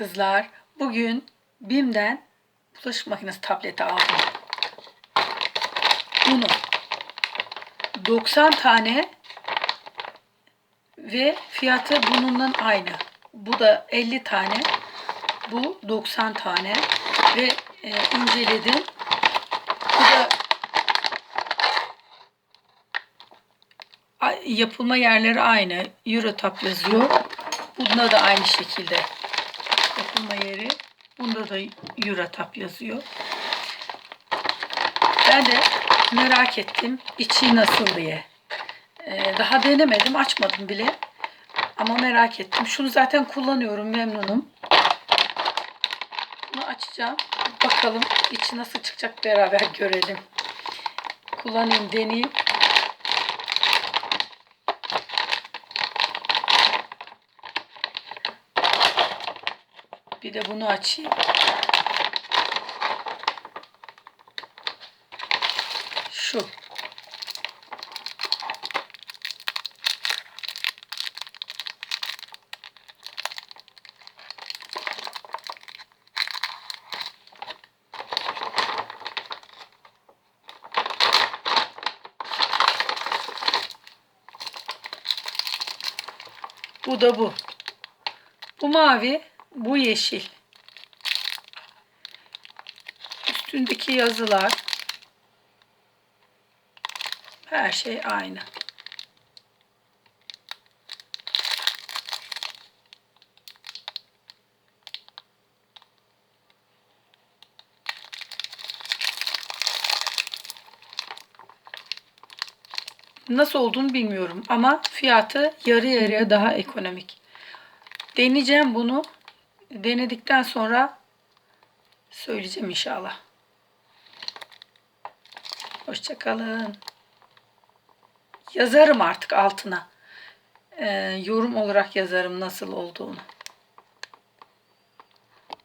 kızlar. Bugün BİM'den bulaşık makinesi tableti aldım. Bunu 90 tane ve fiyatı bununla aynı. Bu da 50 tane. Bu 90 tane ve e, inceledim. Bu da yapılma yerleri aynı. Eurotap yazıyor. Bunda da aynı şekilde yapılma yeri. Bunda da Eurotap yazıyor. Ben de merak ettim içi nasıl diye. Ee, daha denemedim, açmadım bile. Ama merak ettim. Şunu zaten kullanıyorum, memnunum. Bunu açacağım. Bakalım içi nasıl çıkacak beraber görelim. Kullanayım, deneyeyim. Bir de bunu açayım. Şu. Bu da bu. Bu mavi, bu yeşil. Üstündeki yazılar her şey aynı. Nasıl olduğunu bilmiyorum ama fiyatı yarı yarıya daha ekonomik. Deneyeceğim bunu. Denedikten sonra söyleyeceğim inşallah. Hoşçakalın. Yazarım artık altına. Ee, yorum olarak yazarım nasıl olduğunu.